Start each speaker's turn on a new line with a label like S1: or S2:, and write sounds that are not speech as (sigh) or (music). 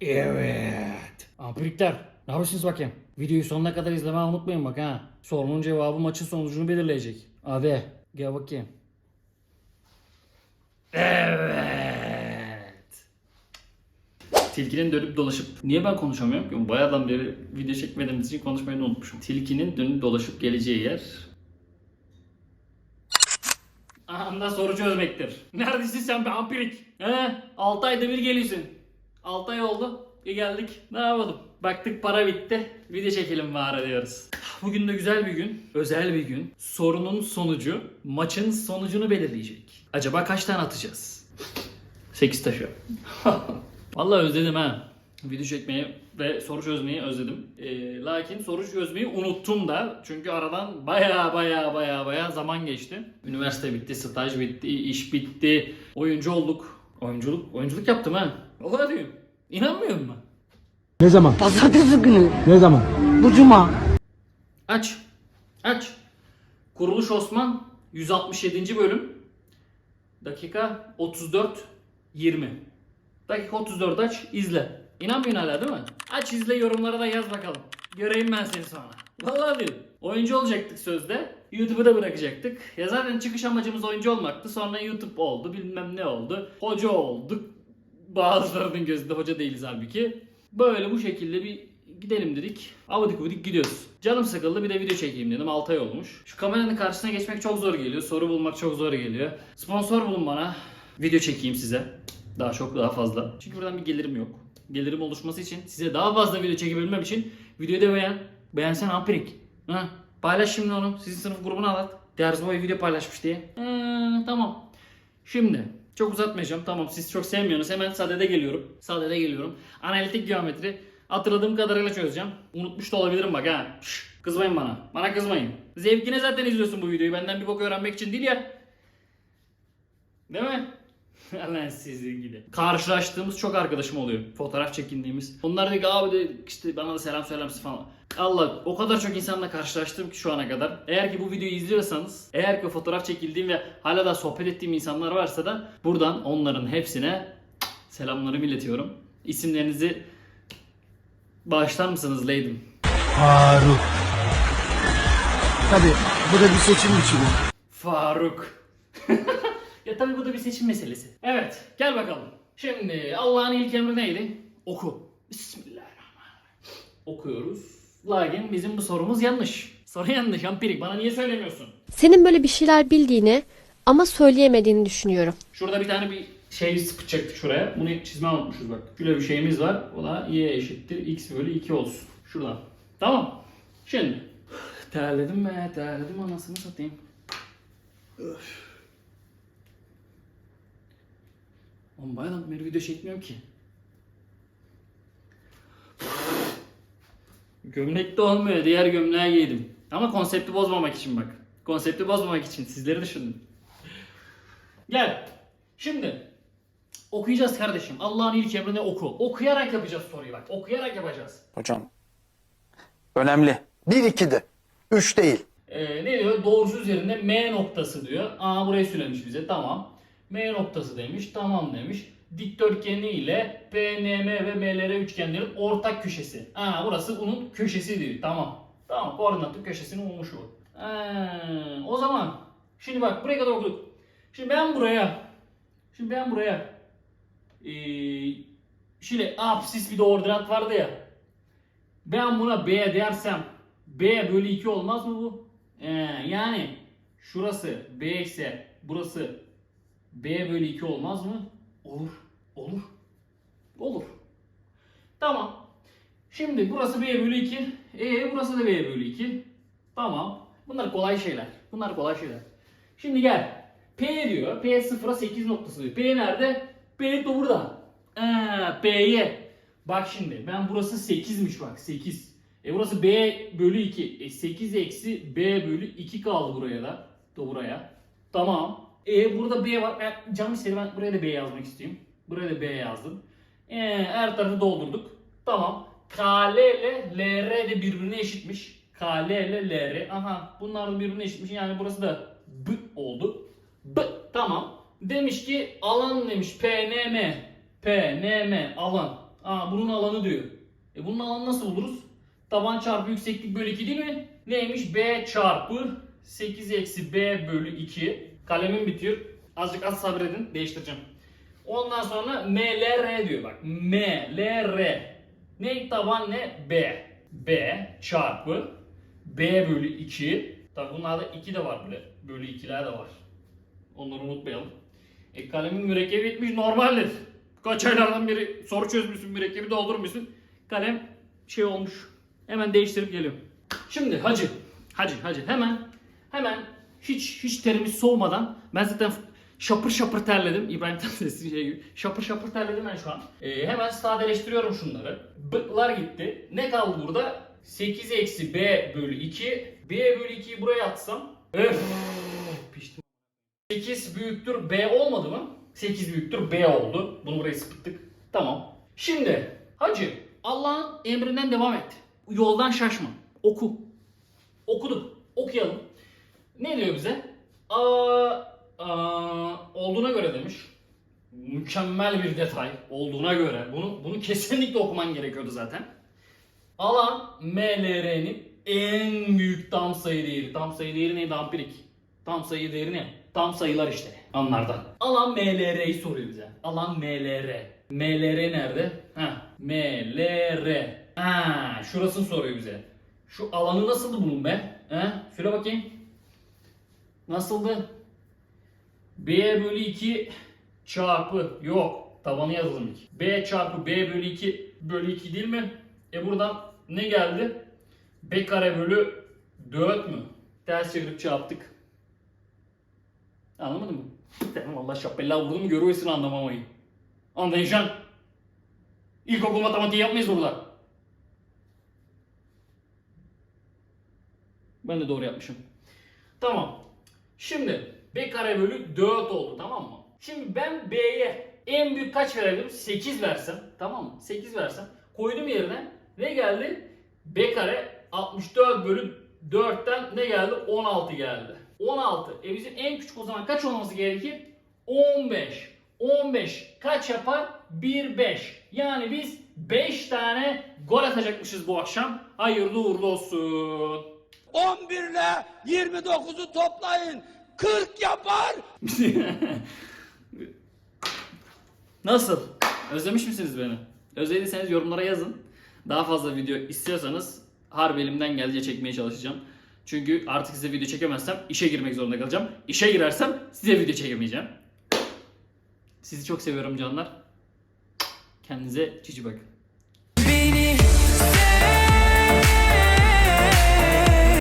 S1: Evet. Ampirikler ne yapıyorsunuz bakayım? Videoyu sonuna kadar izlemeyi unutmayın bak ha. Sorunun cevabı maçın sonucunu belirleyecek. Hadi gel bakayım. Evet. Tilkinin dönüp dolaşıp... Niye ben konuşamıyorum ki? Bayağıdan beri video çekmediğimiz için konuşmayı da unutmuşum. Tilkinin dönüp dolaşıp geleceği yer... Anda soru çözmektir. Neredesin sen be ampirik? He? 6 ayda bir geliyorsun. 6 ay oldu. Bir geldik. Ne yapalım? Baktık para bitti. Video çekelim bari diyoruz. Bugün de güzel bir gün. Özel bir gün. Sorunun sonucu maçın sonucunu belirleyecek. Acaba kaç tane atacağız? 8 taşı. (laughs) Vallahi özledim ha. Video çekmeyi ve soru çözmeyi özledim. Ee, lakin soru çözmeyi unuttum da. Çünkü aradan baya baya baya baya zaman geçti. Üniversite bitti, staj bitti, iş bitti. Oyuncu olduk. Oyunculuk, oyunculuk yaptım ha. O kadar diyorum. İnanmıyor musun?
S2: Ne zaman?
S3: Pazartesi günü.
S2: Ne zaman?
S3: Bu cuma.
S1: Aç. Aç. Kuruluş Osman 167. bölüm. Dakika 34 20. Dakika 34 aç izle. İnanmıyorsun hala değil mi? Aç izle yorumlara da yaz bakalım. Göreyim ben seni sonra. Vallahi diyorum. Oyuncu olacaktık sözde. YouTube'u da bırakacaktık. Ya zaten çıkış amacımız oyuncu olmaktı. Sonra YouTube oldu. Bilmem ne oldu. Hoca olduk. Bazılarının gözünde hoca değiliz halbuki. Böyle bu şekilde bir gidelim dedik. Avadik uvadik gidiyoruz. Canım sıkıldı bir de video çekeyim dedim. 6 ay olmuş. Şu kameranın karşısına geçmek çok zor geliyor. Soru bulmak çok zor geliyor. Sponsor bulun bana. Video çekeyim size. Daha çok daha fazla. Çünkü buradan bir gelirim yok. Gelirim oluşması için size daha fazla video çekebilmem için videoyu da beğen. Beğensen ampirik. Ha? Paylaş şimdi onu. Sizin sınıf grubuna at. Ders boyu video paylaşmış diye. Ee, tamam. Şimdi çok uzatmayacağım. Tamam siz çok sevmiyorsunuz. Hemen sadede geliyorum. Sadede geliyorum. Analitik geometri. Hatırladığım kadarıyla çözeceğim. Unutmuş da olabilirim bak ha. Şş, kızmayın bana. Bana kızmayın. Zevkine zaten izliyorsun bu videoyu. Benden bir bok öğrenmek için değil ya. Değil mi? (laughs) Allah'ın sizin gibi. Karşılaştığımız çok arkadaşım oluyor. Fotoğraf çekindiğimiz. Onlar diyor ki abi de işte bana da selam söyler falan. Allah o kadar çok insanla karşılaştım ki şu ana kadar. Eğer ki bu videoyu izliyorsanız, eğer ki fotoğraf çekildiğim ve hala da sohbet ettiğim insanlar varsa da buradan onların hepsine selamlarımı iletiyorum. İsimlerinizi bağışlar mısınız Leydim?
S2: Faruk. Tabii bu da bir seçim biçimi.
S1: Faruk. (laughs) ya tabii bu da bir seçim meselesi. Evet, gel bakalım. Şimdi Allah'ın ilk emri neydi? Oku. Bismillahirrahmanirrahim. Okuyoruz. Lakin bizim bu sorumuz yanlış. Soru yanlış. Ampirik bana niye söylemiyorsun?
S4: Senin böyle bir şeyler bildiğini ama söyleyemediğini düşünüyorum.
S1: Şurada bir tane bir şey sıkacaktık şuraya. Bunu çizme unutmuşuz bak. Şöyle bir şeyimiz var. O da y eşittir x bölü 2 olsun. Şuradan. Tamam. Şimdi. (sighs) Terledim be terledim anasını satayım. Öf. Oğlum bayağıdan beri video çekmiyorum ki. Gömlek de olmuyor. Diğer gömleği giydim. Ama konsepti bozmamak için bak. Konsepti bozmamak için sizleri düşündüm. Gel. Şimdi okuyacağız kardeşim. Allah'ın ilk emrini oku. Okuyarak yapacağız soruyu bak. Okuyarak yapacağız.
S5: Hocam önemli.
S6: 1-2'de. 3 değil.
S1: Ee, ne diyor? Doğrusu üzerinde M noktası diyor. Aa burayı söylemiş bize. Tamam. M noktası demiş. Tamam demiş. Dikdörtgeni ile PNM ve MLR üçgenlerin ortak köşesi. Aa burası bunun köşesi diyor. Tamam. Tamam. Koordinatlı köşesini bulmuş bu. O zaman şimdi bak buraya kadar okuduk. Şimdi ben buraya şimdi ben buraya ee, şimdi absis bir de ordinat vardı ya. Ben buna B dersem B bölü 2 olmaz mı bu? Ee, yani şurası B ise burası B bölü 2 olmaz mı? Olur. Olur. Olur. Tamam. Şimdi burası B bölü 2. E burası da B bölü 2. Tamam. Bunlar kolay şeyler. Bunlar kolay şeyler. Şimdi gel. P diyor. P sıfıra 8 noktası diyor. P nerede? P de burada. Ee, P'ye. Bak şimdi ben burası 8'miş bak 8. E burası B bölü 2. E 8 eksi B bölü 2 kaldı buraya da. Da buraya. Tamam. E burada B var. Ben canım istedi ben buraya da B yazmak istiyorum. Buraya da B yazdım. E, her tarafı doldurduk. Tamam. KL ile LR de birbirine eşitmiş. KL ile LR. Aha bunlar da birbirine eşitmiş. Yani burası da B oldu. B. Tamam. Demiş ki alan demiş PNM. PNM alan. Aa bunun alanı diyor. E bunun alanı nasıl buluruz? Taban çarpı yükseklik bölü 2 değil mi? Neymiş? B çarpı 8 eksi B bölü 2. Kalemim bitiyor. Azıcık az sabredin. Değiştireceğim. Ondan sonra MLR diyor bak. MLR. Ne taban ne? B. B çarpı B bölü 2. Tabi bunlarda 2 de var böyle. Bölü 2'ler de var. Onları unutmayalım. E kalemin mürekkebi bitmiş normaldir. Kaç aylardan beri soru çözmüşsün mürekkebi doldurmuşsun. Kalem şey olmuş. Hemen değiştirip geliyorum. Şimdi hacı. Hacı hacı hemen hemen hiç hiç terimiz soğumadan ben zaten şapır şapır terledim. İbrahim Tatlıses'in şey gibi. Şapır şapır terledim ben şu an. E, hemen sadeleştiriyorum şunları. B'lar gitti. Ne kaldı burada? 8 eksi B bölü 2. B bölü 2'yi buraya atsam. Öf. Piştim. 8 büyüktür B olmadı mı? 8 büyüktür B oldu. Bunu buraya sıktık. Tamam. Şimdi hacı Allah'ın emrinden devam et. Yoldan şaşma. Oku. Okuduk. Okuyalım. Ne diyor bize? Aa, aa, olduğuna göre demiş. Mükemmel bir detay olduğuna göre. Bunu bunu kesinlikle okuman gerekiyordu zaten. Alan MLR'nin en büyük tam sayı değeri. Tam sayı değeri neydi? Ampirik. Tam sayı değeri ne? Tam sayılar işte. Anlardan. Alan MLR'yi soruyor bize. Alan MLR. MLR nerede? Ha, MLR. Ha, şurasını soruyor bize. Şu alanı nasıldı bunun be? Ha? Söyle bakayım. Nasıldı? B bölü 2 çarpı yok. Tabanı yazalım ilk. B çarpı B bölü 2 bölü 2 değil mi? E buradan ne geldi? B kare bölü 4 mü? Ters çevirip çarptık. Anlamadın mı? (laughs) Tamam Allah şapella vurdu mu görüyorsun anlamamayı. Anlayacaksın. İlkokul matematiği yapmayız burada. Ben de doğru yapmışım. Tamam. Şimdi B kare bölü 4 oldu tamam mı? Şimdi ben B'ye en büyük kaç verebilirim? 8 versem tamam mı? 8 versem koydum yerine ne geldi? B kare 64 bölü 4'ten ne geldi? 16 geldi. 16. E bizim en küçük o zaman kaç olması gerekir? 15. 15 kaç yapar? 1 5. Yani biz 5 tane gol atacakmışız bu akşam. Hayırlı uğurlu olsun.
S2: 11 ile 29'u toplayın. 40 yapar. (laughs)
S1: Nasıl? Özlemiş misiniz beni? Özlediyseniz yorumlara yazın. Daha fazla video istiyorsanız harbi elimden geldiğince çekmeye çalışacağım. Çünkü artık size video çekemezsem işe girmek zorunda kalacağım. İşe girersem size video çekemeyeceğim. Sizi çok seviyorum canlar. Kendinize cici bakın.